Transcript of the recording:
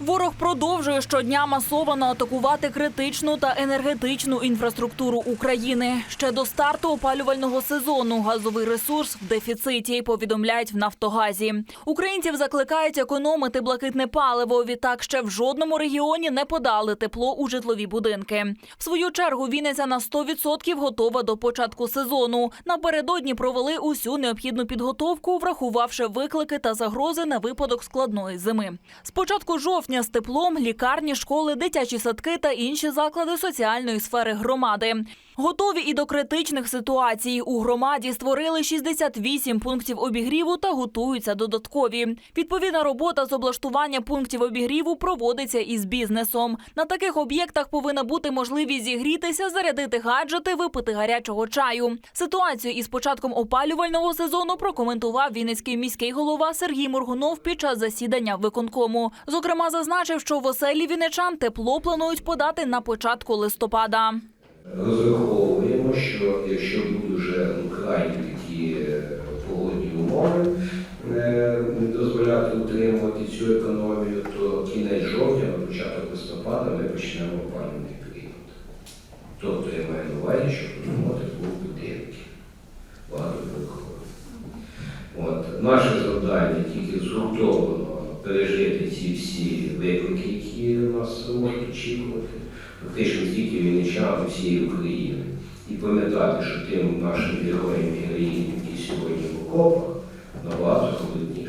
Ворог продовжує щодня масово атакувати критичну та енергетичну інфраструктуру України. Ще до старту опалювального сезону газовий ресурс в дефіциті. Повідомляють в Нафтогазі. Українців закликають економити блакитне паливо. Відтак ще в жодному регіоні не подали тепло у житлові будинки. В свою чергу Вінниця на 100% готова до початку сезону. Напередодні провели усю необхідну підготовку, врахувавши виклики та загрози на випадок складної зими. З початку жовтня з теплом лікарні, школи, дитячі садки та інші заклади соціальної сфери громади. Готові і до критичних ситуацій. У громаді створили 68 пунктів обігріву та готуються додаткові. Відповідна робота з облаштування пунктів обігріву проводиться із бізнесом. На таких об'єктах повинна бути можливість зігрітися, зарядити гаджети, випити гарячого чаю. Ситуацію із початком опалювального сезону прокоментував Вінницький міський голова Сергій Моргунов під час засідання виконкому. Зокрема, зазначив, що в оселі вінничан тепло планують подати на початку листопада. Розраховуємо, що якщо будуть вже ну, крайні такі е, погодні умови не дозволяти утримувати цю економію, то кінець жовтня, на початок листопада ми почнемо опалювальний період. Тобто я маю на увазі, що будемо тепло в будинки. От наше завдання тільки згуртовано пережити ці всі виклики, які нас можуть очікувати фактично стільки вінничан всієї України. І пам'ятати, що тим нашим героям і героїням, які сьогодні в окопах, набагато холодніше.